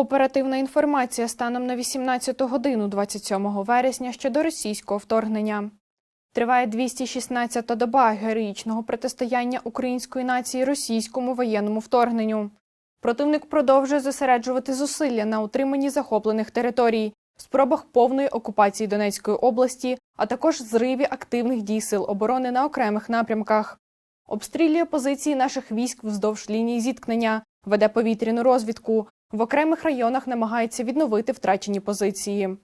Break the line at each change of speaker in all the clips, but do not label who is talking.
Оперативна інформація станом на 18 годину 27 вересня щодо російського вторгнення. Триває 216-та доба героїчного протистояння української нації російському воєнному вторгненню. Противник продовжує зосереджувати зусилля на утриманні захоплених територій, спробах повної окупації Донецької області, а також зриві активних дій сил оборони на окремих напрямках. Обстрілює позиції наших військ вздовж лінії зіткнення, веде повітряну розвідку. В окремих районах намагається відновити втрачені позиції.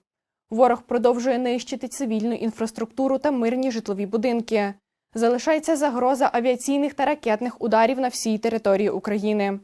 Ворог продовжує нищити цивільну інфраструктуру та мирні житлові будинки. Залишається загроза авіаційних та ракетних ударів на всій території України.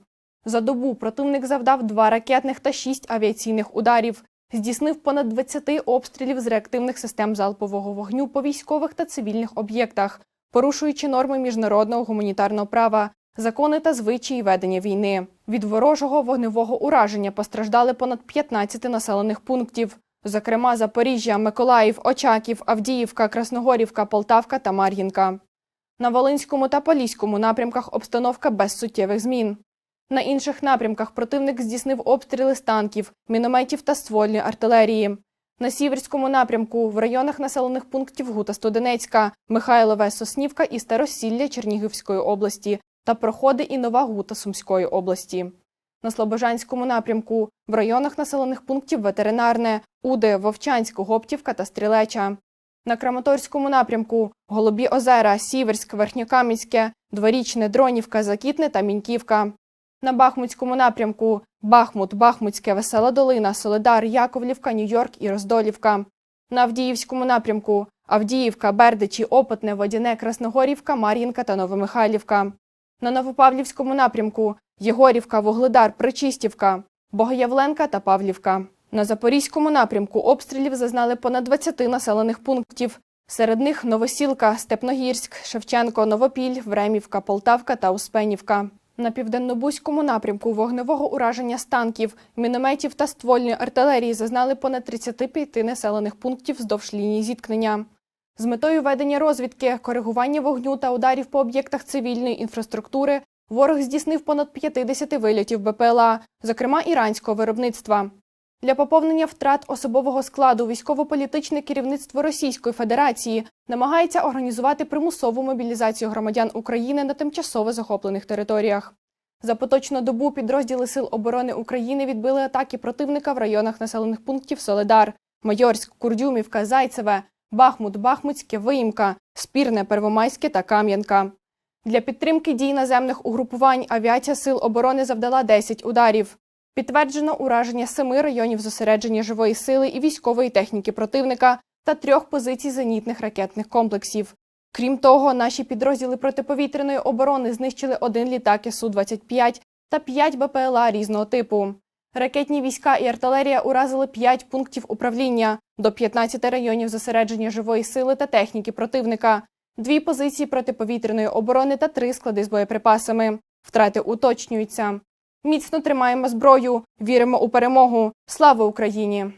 За добу противник завдав два ракетних та шість авіаційних ударів, здійснив понад 20 обстрілів з реактивних систем залпового вогню по військових та цивільних об'єктах, порушуючи норми міжнародного гуманітарного права, закони та звичаї ведення війни. Від ворожого вогневого ураження постраждали понад 15 населених пунктів, зокрема Запоріжжя, Миколаїв, Очаків, Авдіївка, Красногорівка, Полтавка та Мар'їнка. На Волинському та Поліському напрямках обстановка без суттєвих змін. На інших напрямках противник здійснив обстріли з танків, мінометів та ствольної артилерії. На Сіверському напрямку в районах населених пунктів Гута Стоденецька, Михайлове, Соснівка і Старосілля Чернігівської області та проходи і Нова Гута Сумської області. На Слобожанському напрямку в районах населених пунктів Ветеринарне, Уди, Вовчанськ, Гоптівка та Стрілеча. На Краматорському напрямку Голубі озера, Сіверськ, Верхньокам'янське, Дворічне, Дронівка, Закітне та Міньківка. На Бахмутському напрямку Бахмут, Бахмутське, Весела Долина, Соледар, Яковлівка, Нью-Йорк і Роздолівка. На Авдіївському напрямку Авдіївка, Бердичі, Опитне, Водяне, Красногорівка, Мар'їнка та Новомихайлівка. На Новопавлівському напрямку Єгорівка, Вугледар, Причистівка, Богоявленка та Павлівка. На Запорізькому напрямку обстрілів зазнали понад 20 населених пунктів. Серед них Новосілка, Степногірськ, Шевченко, Новопіль, Времівка, Полтавка та Успенівка. На південнобузькому напрямку вогневого ураження з танків, мінометів та ствольної артилерії зазнали понад 35 населених пунктів вздовж лінії зіткнення. З метою ведення розвідки, коригування вогню та ударів по об'єктах цивільної інфраструктури ворог здійснив понад 50 вильотів БПЛА, зокрема іранського виробництва. Для поповнення втрат особового складу військово-політичне керівництво Російської Федерації намагається організувати примусову мобілізацію громадян України на тимчасово захоплених територіях. За поточну добу підрозділи Сил оборони України відбили атаки противника в районах населених пунктів Соледар, Майорськ, Курдюмівка, Зайцеве, Бахмут, Бахмутське, Виїмка, Спірне, Первомайське та Кам'янка. Для підтримки дій наземних угрупувань авіація Сил оборони завдала 10 ударів. Підтверджено ураження семи районів зосередження живої сили і військової техніки противника та трьох позицій зенітних ракетних комплексів. Крім того, наші підрозділи протиповітряної оборони знищили один літак Су-25 та п'ять БПЛА різного типу. Ракетні війська і артилерія уразили п'ять пунктів управління до 15 районів зосередження живої сили та техніки противника, дві позиції протиповітряної оборони та три склади з боєприпасами. Втрати уточнюються. Міцно тримаємо зброю, віримо у перемогу. Слава Україні!